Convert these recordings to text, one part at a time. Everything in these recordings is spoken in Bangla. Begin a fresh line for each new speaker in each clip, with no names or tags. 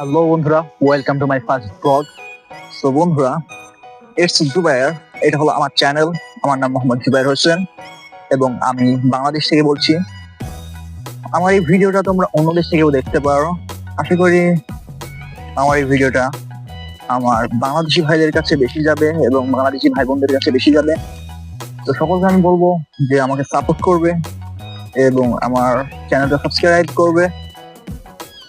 হ্যালো বন্ধুরা। Welcome to my first blog so বন্ধুরা ইটস জুবাইর এটা হলো আমার চ্যানেল আমার নাম মোহাম্মদ জুবাইর হোসেন। এবং আমি বাংলাদেশ থেকে বলছি। আমার এই ভিডিওটা তোমরা অন্য দেশ থেকেও দেখতে পারো। আশা করি আমার এই ভিডিওটা আমার বাংলাদেশি ভাইদের কাছে বেশি যাবে এবং বাংলাদেশি ভাই বোনদের কাছে বেশি যাবে। তো সকলকে আমি বলব যে আমাকে সাপোর্ট করবে এবং আমার চ্যানেলটা সাবস্ক্রাইব করবে।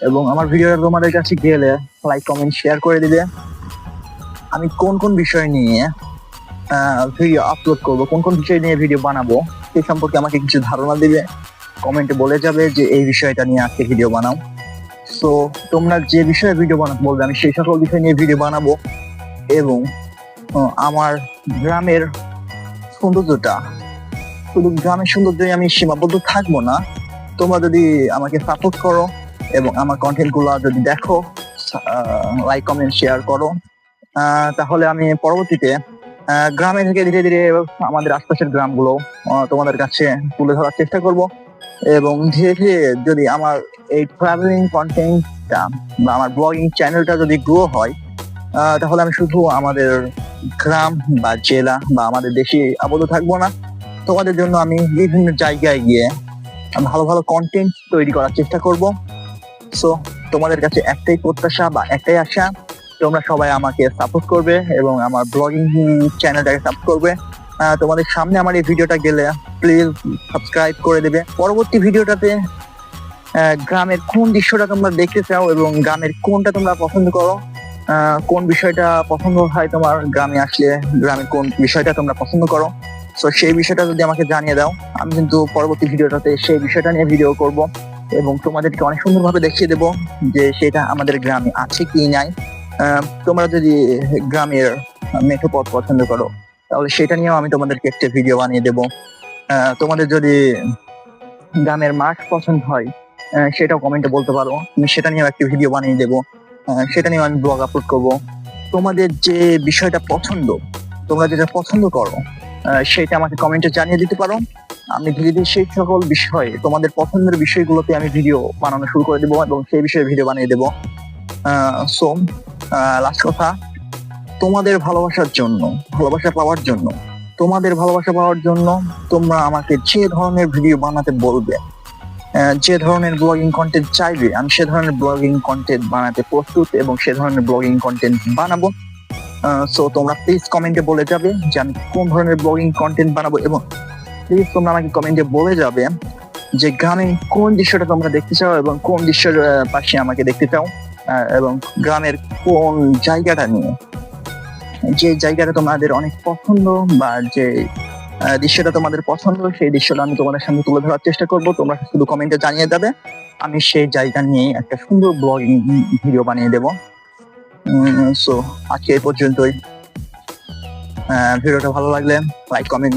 এবং আমার ভিডিওটা তোমাদের কাছে গেলে লাইক কমেন্ট শেয়ার করে দিবে। আমি কোন কোন বিষয় নিয়ে ভিডিও আপলোড করব, কোন কোন বিষয় নিয়ে ভিডিও বানাবো সেই সম্পর্কে আমাকে কিছু ধারণা দিবে। কমেন্টে বলে যাবে যে এই বিষয়টা নিয়ে আজকে ভিডিও বানাও। সো তোমরা যে বিষয়ে ভিডিও বানাতে বলবে, আমি সেই সকল বিষয় নিয়ে ভিডিও বানাবো। এবং আমার গ্রামের সৌন্দর্যটা, শুধু গ্রামের সৌন্দর্যই আমি সীমাবদ্ধ থাকব না। তোমরা যদি আমাকে সাপোর্ট করো এবং আমার কন্টেন্টগুলো যদি দেখো লাইক কমেন্ট শেয়ার করো তাহলে আমি পরবর্তীতে গ্রামে থেকে ধীরে ধীরে আমাদের আশপাশের গ্রামগুলো তোমাদের কাছে তুলে ধরার চেষ্টা করব। এবং ধীরে ধীরে যদি আমার এই ট্রাভেলিং কন্টেন্টটা বা আমার ব্লগিং চ্যানেলটা যদি গ্রো হয় তাহলে আমি শুধু আমাদের গ্রাম বা জেলা বা আমাদের দেশে আবদ্ধ থাকব না। তোমাদের জন্য আমি বিভিন্ন জায়গায় গিয়ে ভালো ভালো কন্টেন্ট তৈরি করার চেষ্টা করব। সো তোমাদের কাছে একটাই প্রত্যাশা বা একটাই আশা, তোমরা সবাই আমাকে সাপোর্ট করবে এবং আমার ব্লগিং চ্যানেলটাকে সাপোর্ট করবে। তোমাদের সামনে আমার এই ভিডিওটা গেলে প্লিজ সাবস্ক্রাইব করে দেবে। পরবর্তী ভিডিওটাতে গ্রামের কোন দৃশ্যটা তোমরা দেখতে চাও এবং গ্রামের কোনটা তোমরা পছন্দ করো কোন বিষয়টা পছন্দ হয় তোমার গ্রামে আসলে, গ্রামের কোন বিষয়টা তোমরা পছন্দ করো। তো সেই বিষয়টা যদি আমাকে জানিয়ে দাও, আমি কিন্তু পরবর্তী ভিডিওটাতে সেই বিষয়টা নিয়ে ভিডিও করব। এবং তোমাদেরকে অনেক সুন্দরভাবে দেখিয়ে দেব যে সেটা আমাদের গ্রামে আছে কি নাই। তোমরা যদি গ্রামের মেঠো পথ পছন্দ করো, তাহলে সেটা নিয়েও আমি তোমাদেরকে একটা ভিডিও বানিয়ে দেব। তোমাদের যদি গ্রামের মাঠ পছন্দ হয় সেটাও কমেন্টে বলতে পারো। আমি সেটা নিয়েও একটা ভিডিও বানিয়ে দেবো। সেটা নিয়েও আমি ব্লগ আপলোড করব। তোমাদের যে বিষয়টা পছন্দ, তোমরা যেটা পছন্দ করো সেটা আমাকে কমেন্টে জানিয়ে দিতে পারো। আমি ধীরে ধীরে সেই সকল বিষয়ে, তোমাদের পছন্দের বিষয়গুলোতে আমি ভিডিও বানানো শুরু করে দেবো এবং সেই বিষয়ে ভিডিও বানিয়ে দেবো। সো লাস্ট কথা, তোমাদের ভালোবাসার জন্য, ভালোবাসা পাওয়ার জন্য, তোমাদের ভালোবাসা পাওয়ার জন্য তোমরা আমাকে যে ধরনের ভিডিও বানাতে বলবে যে ধরনের ব্লগিং কন্টেন্ট চাইবে, আমি সে ধরনের ব্লগিং কন্টেন্ট বানাতে প্রস্তুত এবং সে ধরনের ব্লগিং কন্টেন্ট বানাবো। সো তোমরা প্লিজ কমেন্টে বলে যাবে যে আমি কোন ধরনের ব্লগিং কন্টেন্ট বানাবো এবং প্লিজ তোমরা আমাকে কমেন্টে বলে যাবে যে গ্রামে কোন দৃশ্যটা তোমরা দেখতে চাও এবং কোন দৃশ্যের পাশে আমাকে দেখতে চাও এবং গ্রামের কোন জায়গাটা নিয়ে। যে জায়গাটা তোমাদের অনেক পছন্দ বা যে দৃশ্যটা তোমাদের পছন্দ, সেই দৃশ্যটা আমি তোমাদের সামনে তুলে ধরার চেষ্টা করব। তোমরা শুধু কমেন্টে জানিয়ে দেবে। আমি সেই জায়গা নিয়ে একটা সুন্দর ব্লগিং ভিডিও বানিয়ে দেবো। সো আজকে এই পর্যন্তই। ভিডিওটা ভালো লাগলে লাইক কমেন্ট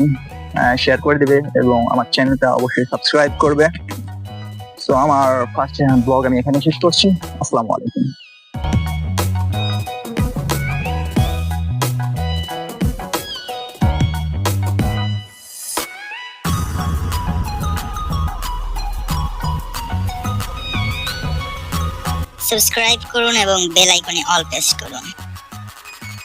শেয়ার করে দিবে এবং আমার চ্যানেলটা অবশ্যই সাবস্ক্রাইব করবে। সো আমার ফার্স্ট ব্লগ আমি এখানে শেষ করছি। আসসালামু আলাইকুম।
সাবস্ক্রাইব করুন এবং বেল আইকনে অল প্রেস করুন।